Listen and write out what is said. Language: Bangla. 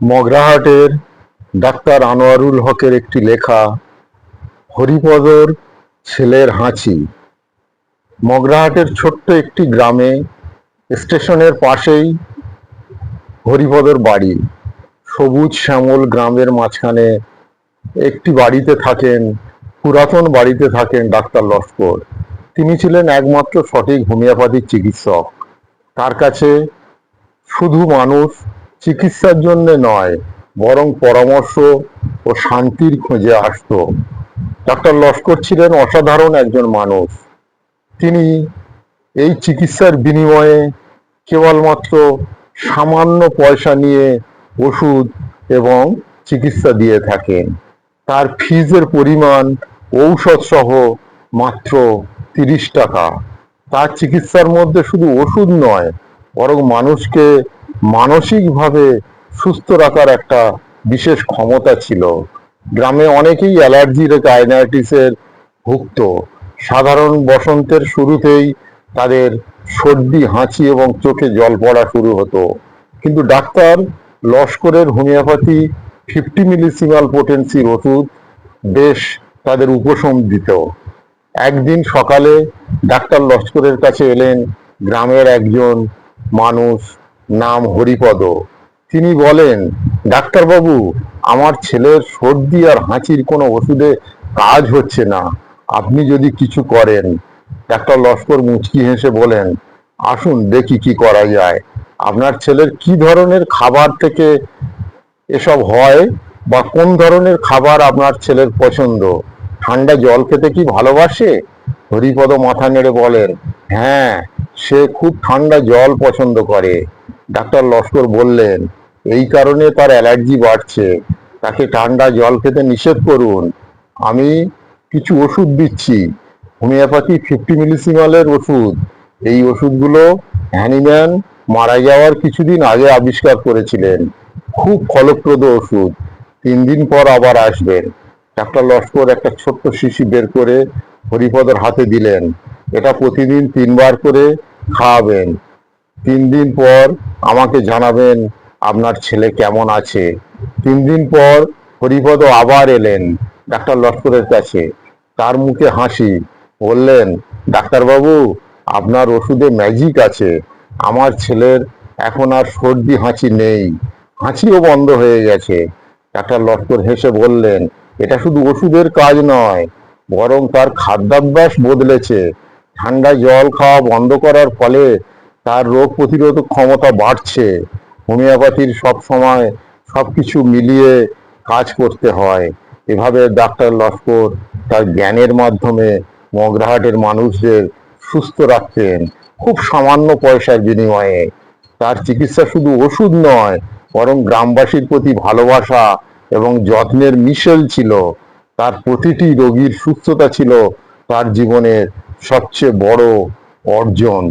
মগরাহাটের ডাক্তার আনোয়ারুল হকের একটি লেখা, হরিপদর ছেলের হাঁচি। মগরাহাটের ছোট্ট একটি গ্রামে, স্টেশনের পাশেই হরিপদর বাড়ি। সবুজ শ্যামল গ্রামের মাঝখানে একটি বাড়িতে থাকেন, পুরাতন বাড়িতে থাকেন ডাক্তার লস্কর। তিনি ছিলেন একমাত্র সঠিক হোমিওপ্যাথিক চিকিৎসক। তার কাছে শুধু মানুষ চিকিৎসার জন্য নয়, বরং পরামর্শ ও শান্তির খোঁজে আসতো। ডাক্তার লস্কর ছিলেন অসাধারণ একজন মানুষ। তিনি এই চিকিৎসার বিনিময়ে কেবলমাত্র সামান্য পয়সা নিয়ে ওষুধ এবং চিকিৎসা দিয়ে থাকেন। তার ফিজের পরিমাণ ঔষধ সহ মাত্র তিরিশ টাকা। তার চিকিৎসার মধ্যে শুধু ওষুধ নয়, বরং মানুষকে মানসিকভাবে সুস্থ রাখার একটা বিশেষ ক্ষমতা ছিল। গ্রামে অনেকেই অ্যালার্জির কাইনাইটিসের ভুক্ত। সাধারণ বসন্তের শুরুতেই তাদের সর্দি, হাঁচি এবং চোখে জল পড়া শুরু হতো। কিন্তু ডাক্তার লস্করের হোমিওপ্যাথি ফিফটি মিলিসিমাল পোটেন্সির ওষুধ বেশ তাদের উপশম দিত। একদিন সকালে ডাক্তার লস্করের কাছে এলেন গ্রামের একজন মানুষ নাম হরিপদ। তিনি বলেন, ডাক্তারবাবু, আমার ছেলের সর্দি আর হাঁচির কোনো ওষুধে কাজ হচ্ছে না। আপনি যদি কিছু করেন। ডাক্তার লস্কর মুচকি হেসে বলেন, আসুন দেখি কি করা যায়। আপনার ছেলের কি ধরনের খাবার থেকে এসব হয় বা কোন ধরনের খাবার আপনার ছেলের পছন্দ? ঠান্ডা জল খেতে কি ভালোবাসে? হরিপদ মাথা নেড়ে বলেন হ্যাঁ সে খুব ঠান্ডা জল পছন্দ করে। ডাক্তার লস্কর বললেন, এই কারণে তার অ্যালার্জি বাড়ছে। তাকে ঠান্ডা জল খেতে নিষেধ করুন। আমি কিছু ওষুধ দিচ্ছি। হোমিওপ্যাথি ফিফটি মিলিসিমালের ওষুধ। এই ওষুধগুলো হ্যানিম্যান মারা যাওয়ার কিছুদিন আগে আবিষ্কার করেছিলেন। খুব ফলপ্রদ ওষুধ। তিন দিন পর আবার আসবেন। ডাক্তার লস্কর একটা ছোট্ট শিশি বের করে হরিপদর হাতে দিলেন। এটা প্রতিদিন তিনবার করে খাওয়াবেন। তিন দিন পর আমাকে জানাবেন আপনার ছেলে কেমন আছে। তিন দিন পর হরিপদ আবার এলেন ডাক্তার লস্করের কাছে। তার মুখে হাসি। বললেন, ডাক্তারবাবু, আপনার ওষুধে ম্যাজিক আছে। আমার ছেলের এখন আর সর্দি হাঁচি নেই। হাঁচিও বন্ধ হয়ে গেছে। ডাক্তার লস্কর হেসে বললেন, এটা শুধু ওষুধের কাজ নয়, বরং তার খাদ্যাভ্যাস বদলেছে। ঠান্ডা জল খাওয়া বন্ধ করার ফলে তার রোগ প্রতিরোধক ক্ষমতা বাড়ছে। হোমিওপ্যাথির সব সময় সবকিছু মিলিয়ে কাজ করতে হয়। এভাবে ডাক্তার লস্কর তার জ্ঞানের মাধ্যমে মগরাহাটের মানুষদের সুস্থ রাখতেন খুব সামান্য পয়সার বিনিময়ে। তার চিকিৎসা শুধু ওষুধ নয়, বরং গ্রামবাসীর প্রতি ভালোবাসা এবং যত্নের মিশেল ছিল। তার প্রতিটি রোগীর সুস্থতা ছিল তার জীবনের সবচেয়ে বড় অর্জন।